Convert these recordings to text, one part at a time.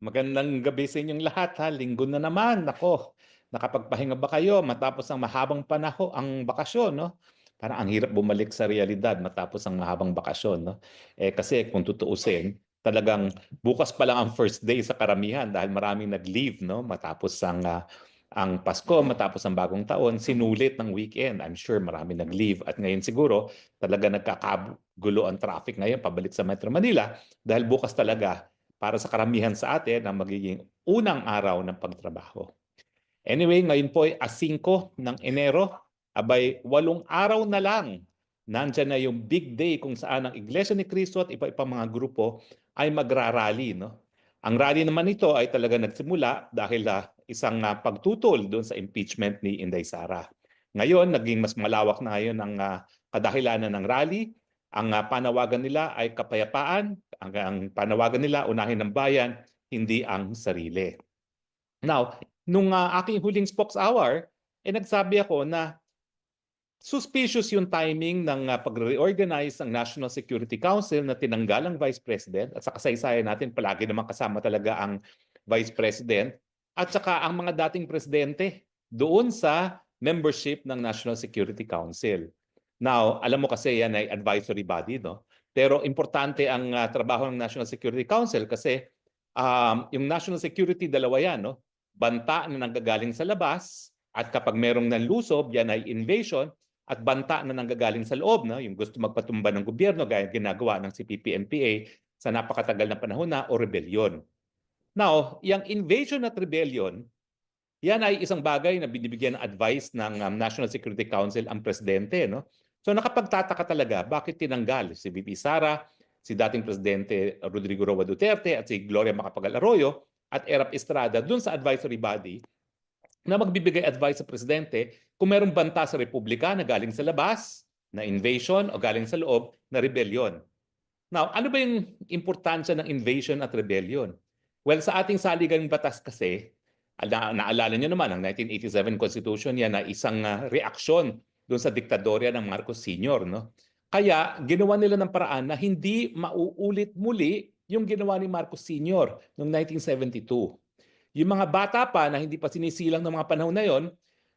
Magandang gabi sa inyong lahat ha. Linggo na naman. Nako, nakapagpahinga ba kayo matapos ang mahabang panahon, ang bakasyon, no? Parang ang hirap bumalik sa realidad matapos ang mahabang bakasyon, no? Eh kasi kung tutuusin, talagang bukas pa lang ang first day sa karamihan dahil maraming nag-leave, no? Matapos ang ah, ang Pasko, matapos ang bagong taon, sinulit ng weekend. I'm sure marami nag-leave at ngayon siguro talaga nagkakagulo ang traffic ngayon pabalik sa Metro Manila dahil bukas talaga para sa karamihan sa atin ang magiging unang araw ng pagtrabaho. Anyway, ngayon po ay A5 ng Enero, abay walong araw na lang. Nandyan na yung big day kung saan ang Iglesia ni Cristo at iba-ibang mga grupo ay magrarally. No? Ang rally naman ito ay talaga nagsimula dahil uh, isang uh, pagtutol doon sa impeachment ni Inday Sara. Ngayon, naging mas malawak na ngayon ang uh, kadahilanan ng rally ang uh, panawagan nila ay kapayapaan, ang, ang panawagan nila unahin ng bayan, hindi ang sarili. Now, nung uh, aking huling spokes hour, eh nagsabi ako na suspicious yung timing ng uh, pag-reorganize ng National Security Council na tinanggal ang Vice President at sa kasaysayan natin palagi naman kasama talaga ang Vice President at saka ang mga dating presidente doon sa membership ng National Security Council. Now, alam mo kasi yan ay advisory body, no? Pero importante ang uh, trabaho ng National Security Council kasi um, yung national security dalawa yan, no? Banta na nanggagaling sa labas at kapag merong nanlusob, yan ay invasion at banta na nanggagaling sa loob, no? Yung gusto magpatumba ng gobyerno gaya ginagawa ng CPP-MPA sa napakatagal na panahon na o rebellion. Now, yung invasion at rebellion, yan ay isang bagay na binibigyan ng advice ng um, National Security Council ang presidente, no? So nakapagtataka talaga bakit tinanggal si VP Sara, si dating Presidente Rodrigo Roa Duterte at si Gloria Macapagal Arroyo at Erap Estrada dun sa advisory body na magbibigay advice sa Presidente kung merong banta sa Republika na galing sa labas, na invasion o galing sa loob na rebellion. Now, ano ba yung importansya ng invasion at rebellion? Well, sa ating saligang batas kasi, na, naalala nyo naman, ang 1987 Constitution yan na isang uh, reaksyon doon sa diktadorya ng Marcos Sr. No? Kaya ginawa nila ng paraan na hindi mauulit muli yung ginawa ni Marcos Sr. noong 1972. Yung mga bata pa na hindi pa sinisilang ng mga panahon na yon,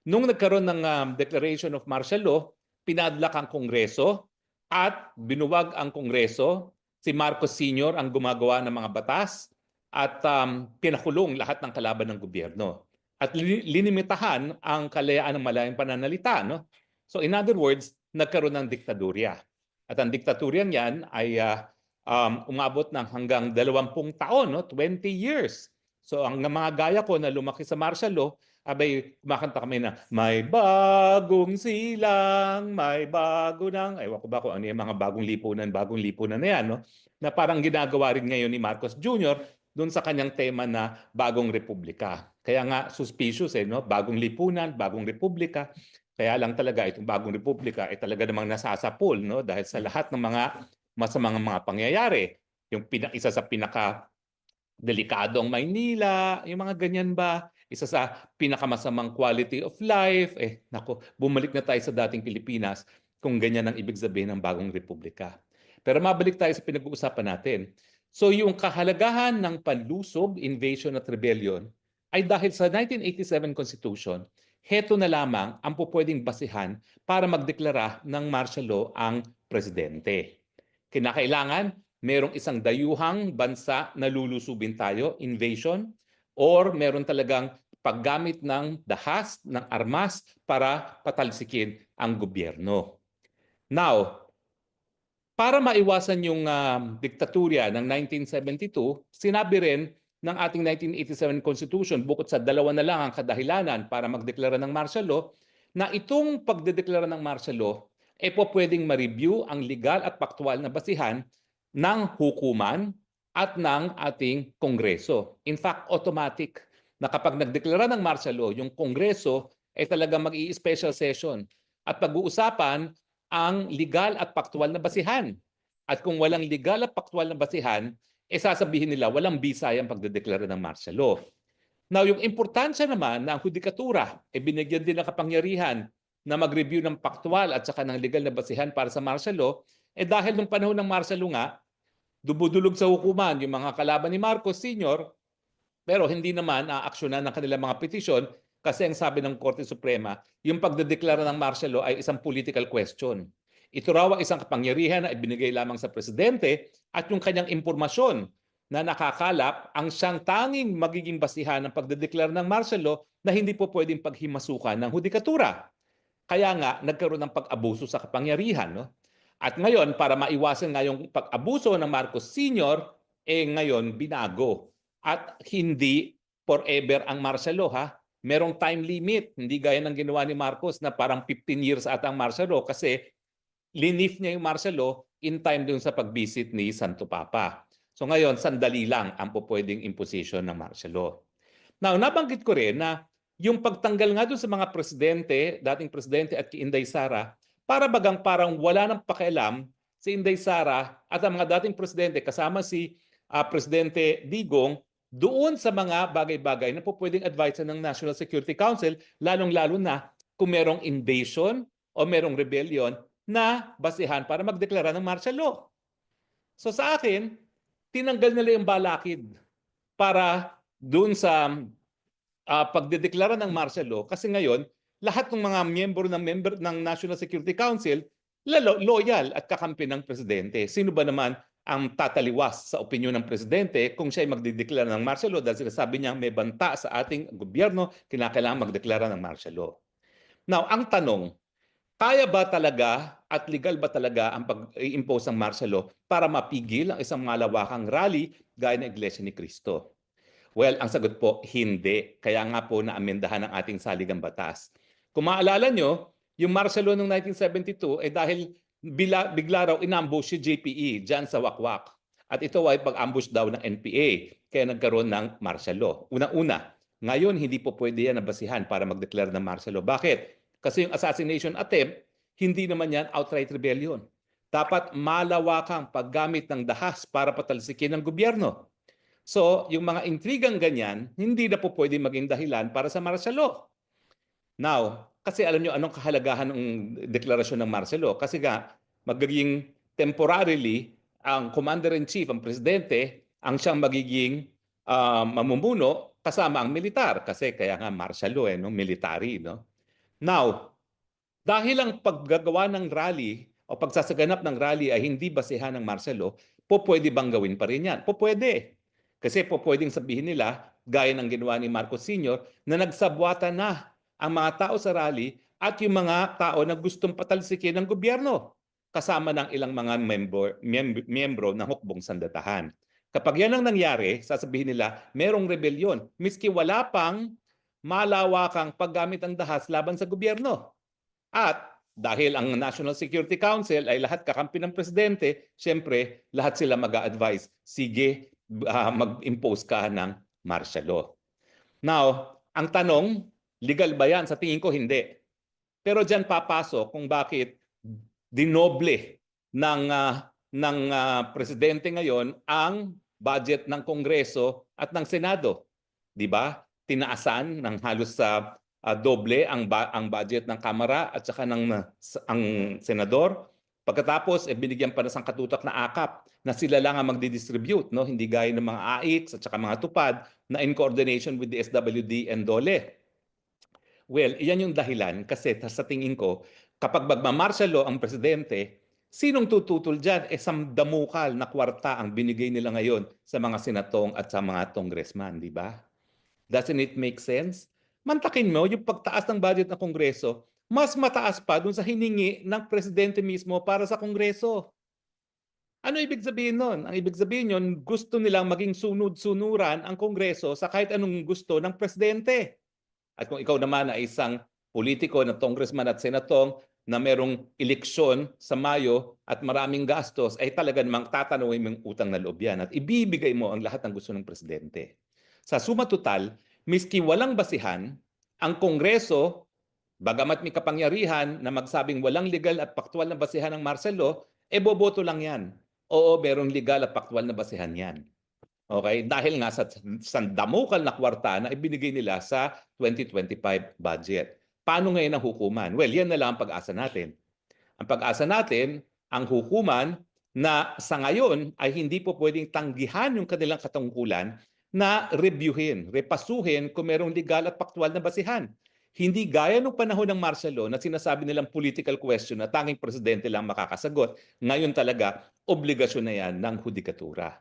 nung nagkaroon ng um, Declaration of Martial Law, pinadlak ang Kongreso at binuwag ang Kongreso. Si Marcos Sr. ang gumagawa ng mga batas at um, pinakulong lahat ng kalaban ng gobyerno. At linimitahan ang kalayaan ng malayang pananalita. No? So in other words, nagkaroon ng diktadurya. At ang diktaturyan yan ay uh, um, umabot ng hanggang 20 taon, no? 20 years. So ang mga gaya ko na lumaki sa martial law, abay kumakanta kami na may bagong silang, may bago nang, ewan ko ba kung ano yung mga bagong lipunan, bagong lipunan na yan, no? na parang ginagawa rin ngayon ni Marcos Jr. doon sa kanyang tema na bagong republika. Kaya nga suspicious eh, no? bagong lipunan, bagong republika. Kaya lang talaga itong bagong republika ay talaga namang nasasapul no dahil sa lahat ng mga masamang mga pangyayari. Yung pina, isa sa pinaka delikadong Maynila, yung mga ganyan ba? Isa sa pinakamasamang quality of life. Eh, nako, bumalik na tayo sa dating Pilipinas kung ganyan ang ibig sabihin ng bagong republika. Pero mabalik tayo sa pinag-uusapan natin. So yung kahalagahan ng panlusob, invasion at rebellion ay dahil sa 1987 Constitution, heto na lamang ang pupwedeng basihan para magdeklara ng martial law ang presidente. Kinakailangan merong isang dayuhang bansa na lulusubin tayo, invasion, or meron talagang paggamit ng dahas, ng armas para patalsikin ang gobyerno. Now, para maiwasan yung uh, diktaturya ng 1972, sinabi rin ng ating 1987 Constitution, bukod sa dalawa na lang ang kadahilanan para magdeklara ng martial law, na itong pagdedeklara ng martial law, e po pwedeng ma-review ang legal at faktual na basihan ng hukuman at ng ating Kongreso. In fact, automatic na kapag nagdeklara ng martial law, yung Kongreso ay talaga mag-i-special session at pag-uusapan ang legal at faktual na basihan. At kung walang legal at faktual na basihan, eh sasabihin nila walang bisaya ang pagdedeklara ng martial law. Now, yung importansya naman na ang hudikatura, eh binigyan din ng kapangyarihan na mag-review ng paktual at saka ng legal na basihan para sa martial law, eh dahil nung panahon ng martial law nga, dubudulog sa hukuman yung mga kalaban ni Marcos Sr., Pero hindi naman aaksyonan ng kanilang mga petisyon kasi ang sabi ng Korte Suprema, yung pagdedeklara ng martial law ay isang political question. Ito raw ang isang kapangyarihan na ibinigay lamang sa presidente at yung kanyang impormasyon na nakakalap ang siyang tanging magiging basihan ng pagdedeklara ng martial law na hindi po pwedeng paghimasukan ng hudikatura. Kaya nga, nagkaroon ng pag-abuso sa kapangyarihan. No? At ngayon, para maiwasan nga yung pag-abuso ng Marcos Sr., eh ngayon binago. At hindi forever ang martial law ha. Merong time limit. Hindi gaya ng ginawa ni Marcos na parang 15 years ata ang martial law kasi linif niya yung law in time dun sa pag-visit ni Santo Papa. So ngayon, sandali lang ang pupwedeng imposition ng law. Now, nabanggit ko rin na yung pagtanggal nga doon sa mga presidente, dating presidente at kay Inday Sara, para bagang parang wala nang pakialam si Inday Sara at ang mga dating presidente kasama si ah, Presidente Digong doon sa mga bagay-bagay na po pwedeng advice ng National Security Council, lalong-lalo na kung merong invasion o merong rebellion na basihan para magdeklara ng martial law. So sa akin, tinanggal nila yung balakid para doon sa uh, pagdedeklara ng martial law kasi ngayon lahat ng mga miyembro ng member ng National Security Council lalo, loyal at kakampi ng presidente. Sino ba naman ang tataliwas sa opinyon ng presidente kung siya ay magdideklara ng martial law dahil sinasabi niya may banta sa ating gobyerno, kinakailangan magdeklara ng martial law. Now, ang tanong, kaya ba talaga at legal ba talaga ang pag-impose ng martial law para mapigil ang isang malawakang rally gaya ng Iglesia ni Cristo? Well, ang sagot po, hindi. Kaya nga po naamendahan ang ating saligang batas. Kung maalala nyo, yung martial law noong 1972 ay eh dahil bila, bigla raw inambush si JPE dyan sa Wakwak. At ito ay pag-ambush daw ng NPA. Kaya nagkaroon ng martial law. Unang-una, ngayon hindi po pwede yan nabasihan para mag-declare ng martial law. Bakit? Kasi yung assassination attempt, hindi naman yan outright rebellion. Dapat malawakang paggamit ng dahas para patalsikin ng gobyerno. So, yung mga intrigang ganyan, hindi na po pwede maging dahilan para sa martial law. Now, kasi alam nyo anong kahalagahan ng deklarasyon ng martial law? Kasi nga, magiging temporarily ang commander-in-chief, ang presidente, ang siyang magiging uh, mamumuno kasama ang militar. Kasi kaya nga martial law, eh, no? military. No? Now, dahil ang paggagawa ng rally o pagsasaganap ng rally ay hindi basehan ng law, po pwede bang gawin pa rin yan? Po pwede. Kasi po pwedeng sabihin nila, gaya ng ginawa ni Marcos Sr., na nagsabwata na ang mga tao sa rally at yung mga tao na gustong patalsikin ng gobyerno kasama ng ilang mga member, mem- miyembro ng hukbong sandatahan. Kapag yan ang nangyari, sasabihin nila, merong rebellion, miski wala pang malawakang paggamit ng dahas laban sa gobyerno. At dahil ang National Security Council ay lahat kakampi ng presidente, siyempre lahat sila mag-a-advise, sige, uh, mag-impose ka ng martial law. Now, ang tanong, Legal ba yan? Sa tingin ko, hindi. Pero diyan papasok kung bakit dinoble ng, uh, ng uh, presidente ngayon ang budget ng Kongreso at ng Senado. Di ba? Tinaasan ng halos sa uh, doble ang, ba- ang budget ng Kamara at saka ng uh, ang Senador. Pagkatapos, eh, binigyan pa ng katutak na akap na sila lang ang magdi-distribute, no? hindi gaya ng mga AIX at saka mga tupad na in coordination with the SWD and DOLE. Well, iyan yung dahilan kasi sa tingin ko, kapag magmamartial law ang presidente, sinong tututol dyan? Eh, samdamukal na kwarta ang binigay nila ngayon sa mga senatong at sa mga congressman, di ba? Doesn't it make sense? Mantakin mo yung pagtaas ng budget ng Kongreso, mas mataas pa dun sa hiningi ng presidente mismo para sa Kongreso. Ano ibig sabihin nun? Ang ibig sabihin nun, gusto nilang maging sunod-sunuran ang Kongreso sa kahit anong gusto ng presidente. At kung ikaw naman ay isang politiko na congressman at senatong na merong eleksyon sa Mayo at maraming gastos, ay talaga namang tatanawin mong utang na loob yan at ibibigay mo ang lahat ng gusto ng presidente. Sa suma total, miski walang basihan, ang Kongreso, bagamat may kapangyarihan na magsabing walang legal at paktual na basihan ng law, e boboto lang yan. Oo, merong legal at paktual na basihan yan. Okay? Dahil nga sa sandamukal na kwarta na ibinigay nila sa 2025 budget. Paano ngayon ang hukuman? Well, yan na lang ang pag-asa natin. Ang pag-asa natin, ang hukuman na sa ngayon ay hindi po pwedeng tanggihan yung kanilang katungkulan na reviewin, repasuhin kung merong legal at paktual na basihan. Hindi gaya nung panahon ng martial law na sinasabi nilang political question na tanging presidente lang makakasagot. Ngayon talaga, obligasyon na yan ng hudikatura.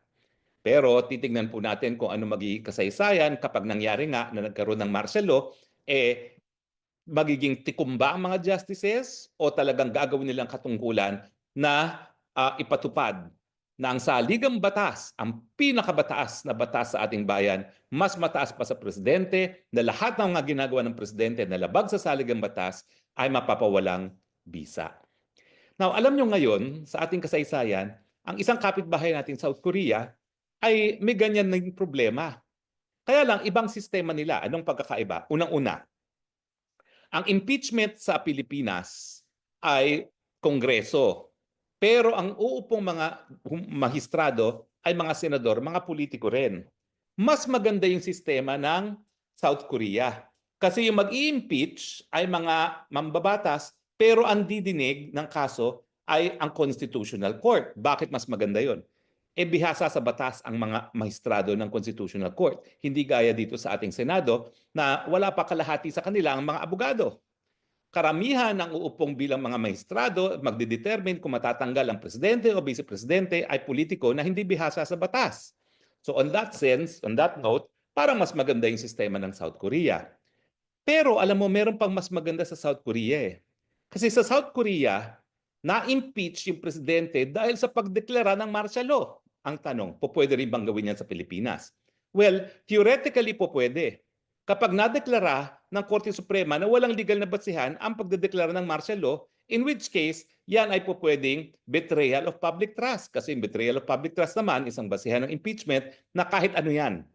Pero titingnan po natin kung ano magiging kasaysayan kapag nangyari nga na nagkaroon ng martial law, eh magiging tikumba ang mga justices o talagang gagawin nilang katungkulan na ah, ipatupad na ang saligang batas, ang pinakabataas na batas sa ating bayan, mas mataas pa sa presidente, na lahat ng mga ginagawa ng presidente na labag sa saligang batas ay mapapawalang bisa. Now, alam nyo ngayon, sa ating kasaysayan, ang isang kapitbahay natin South Korea ay may ganyan ng problema. Kaya lang, ibang sistema nila. Anong pagkakaiba? Unang-una, ang impeachment sa Pilipinas ay kongreso. Pero ang uupong mga magistrado ay mga senador, mga politiko rin. Mas maganda yung sistema ng South Korea. Kasi yung mag-i-impeach ay mga mambabatas, pero ang didinig ng kaso ay ang Constitutional Court. Bakit mas maganda yon? E bihasa sa batas ang mga magistrado ng Constitutional Court. Hindi gaya dito sa ating Senado na wala pa kalahati sa kanila ang mga abogado karamihan ng uupong bilang mga maestrado magdidetermine kung matatanggal ang presidente o vice-presidente ay politiko na hindi bihasa sa batas. So on that sense, on that note, parang mas maganda yung sistema ng South Korea. Pero alam mo, meron pang mas maganda sa South Korea eh. Kasi sa South Korea, na-impeach yung presidente dahil sa pagdeklara ng martial law. Ang tanong, po pwede rin bang gawin yan sa Pilipinas? Well, theoretically po pwede kapag nadeklara ng Korte Suprema na walang legal na basihan ang pagdedeklara ng martial law, in which case, yan ay po pwedeng betrayal of public trust. Kasi betrayal of public trust naman, isang basihan ng impeachment na kahit ano yan.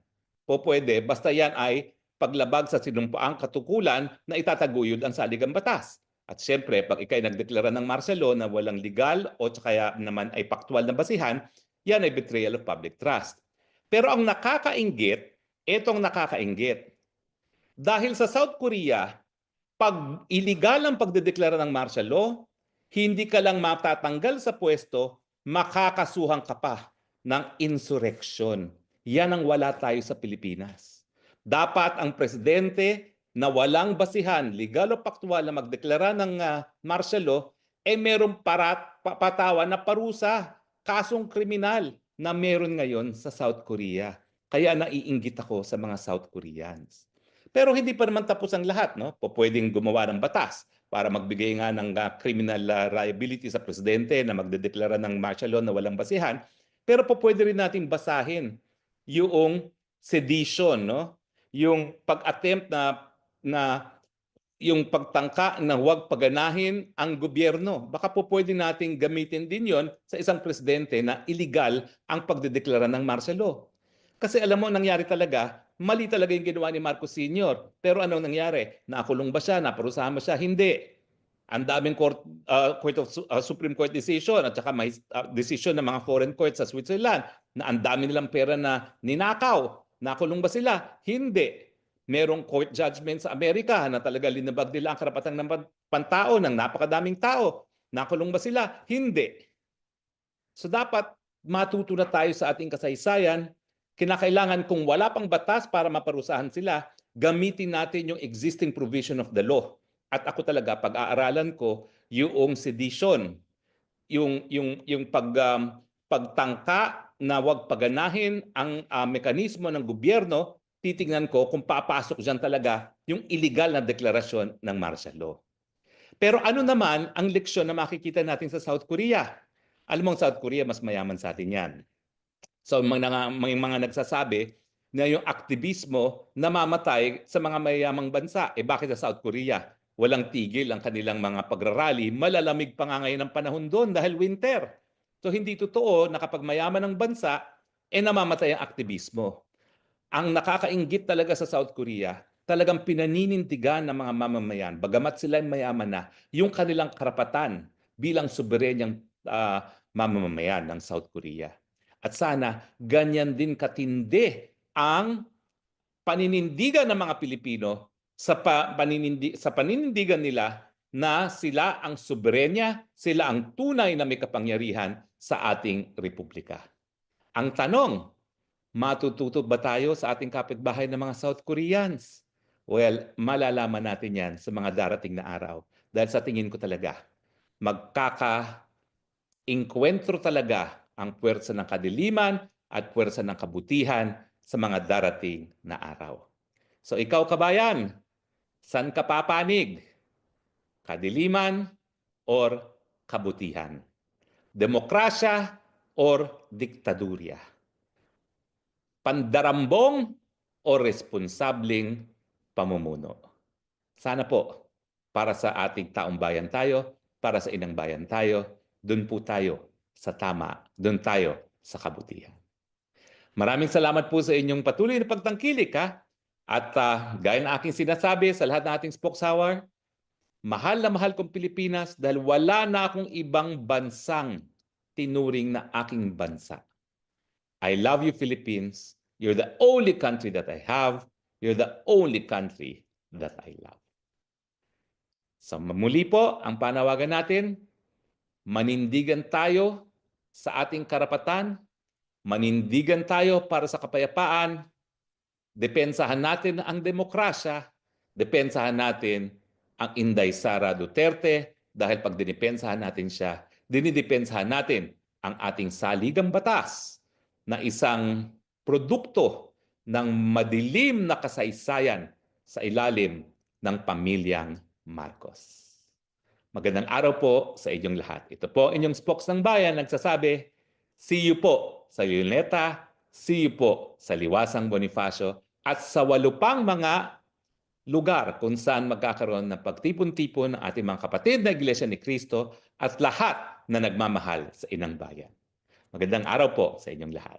Po pwede, basta yan ay paglabag sa sinumpaang katukulan na itataguyod ang saligang batas. At siyempre, pag ikay nagdeklara ng martial law na walang legal o kaya naman ay paktual na basihan, yan ay betrayal of public trust. Pero ang nakakaingit, etong nakakaingit, dahil sa South Korea, pag illegal ang pagdedeklara ng martial law, hindi ka lang matatanggal sa pwesto, makakasuhan ka pa ng insurrection. Yan ang wala tayo sa Pilipinas. Dapat ang presidente na walang basihan, legal o paktual na magdeklara ng uh, martial law, eh merong parat, patawan na parusa, kasong kriminal na meron ngayon sa South Korea. Kaya naiinggit ako sa mga South Koreans. Pero hindi pa naman tapos ang lahat, no? Pwedeng gumawa ng batas para magbigay nga ng uh, criminal uh, liability sa presidente na magdedeklara ng martial law na walang basihan. Pero po pwede rin natin basahin yung sedition, no? Yung pag-attempt na na yung pagtangka na huwag paganahin ang gobyerno. Baka po pwede nating gamitin din yon sa isang presidente na illegal ang pagdedeklara ng martial law. Kasi alam mo, nangyari talaga, mali talaga yung ginawa ni Marcos Sr. Pero anong nangyari? Nakulong ba siya? Naparusahan ba siya? Hindi. Ang daming court, uh, court of, uh, Supreme Court decision at saka may uh, decision ng mga foreign court sa Switzerland na ang dami nilang pera na ninakaw. Nakulong ba sila? Hindi. Merong court judgment sa Amerika na talaga linabag nila ang karapatan ng pantao ng napakadaming tao. Nakulong ba sila? Hindi. So dapat matuto na tayo sa ating kasaysayan kinakailangan kung wala pang batas para maparusahan sila, gamitin natin yung existing provision of the law. At ako talaga pag-aaralan ko yung sedition, yung yung yung pag um, pagtangka na wag paganahin ang uh, mekanismo ng gobyerno, titingnan ko kung papasok diyan talaga yung illegal na deklarasyon ng martial law. Pero ano naman ang leksyon na makikita natin sa South Korea? Alam mo, South Korea mas mayaman sa atin yan. So mga, mga, mga nagsasabi na yung aktivismo namamatay sa mga mayamang bansa. Eh bakit sa South Korea? Walang tigil ang kanilang mga pagrarally. Malalamig pa nga ngayon ang panahon doon dahil winter. So hindi totoo na kapag mayaman ang bansa, eh namamatay ang aktivismo. Ang nakakaingit talaga sa South Korea, talagang pinaninindigan ng mga mamamayan, bagamat sila mayaman na, yung kanilang karapatan bilang soberenyang uh, mamamayan ng South Korea. At sana ganyan din katindi ang paninindigan ng mga Pilipino sa pa, paninindi, sa paninindigan nila na sila ang soberenya, sila ang tunay na may kapangyarihan sa ating republika. Ang tanong, Matututo ba tayo sa ating kapitbahay ng mga South Koreans? Well, malalaman natin yan sa mga darating na araw. Dahil sa tingin ko talaga, magkaka-inkwentro talaga ang puwersa ng kadiliman at puwersa ng kabutihan sa mga darating na araw. So ikaw kabayan, saan ka papanig? Kadiliman or kabutihan? Demokrasya or diktadurya? Pandarambong o responsableng pamumuno? Sana po, para sa ating taong bayan tayo, para sa inang bayan tayo, doon po tayo sa tama, doon tayo sa kabutihan. Maraming salamat po sa inyong patuloy na pagtangkilik ha. At uh, gaya ng aking sinasabi sa lahat ng ating spokes hour, mahal na mahal kong Pilipinas dahil wala na akong ibang bansang tinuring na aking bansa. I love you Philippines. You're the only country that I have. You're the only country that I love. So muli po, ang panawagan natin, manindigan tayo sa ating karapatan, manindigan tayo para sa kapayapaan, depensahan natin ang demokrasya, depensahan natin ang Inday Sara Duterte dahil pag dinipensahan natin siya, dinidepensahan natin ang ating saligang batas na isang produkto ng madilim na kasaysayan sa ilalim ng pamilyang Marcos. Magandang araw po sa inyong lahat. Ito po inyong spokes ng bayan nagsasabi, see you po sa Luneta, see you po sa Liwasang Bonifacio at sa walo pang mga lugar kung saan magkakaroon ng pagtipon-tipon ng ating mga kapatid na Iglesia ni Cristo at lahat na nagmamahal sa inang bayan. Magandang araw po sa inyong lahat.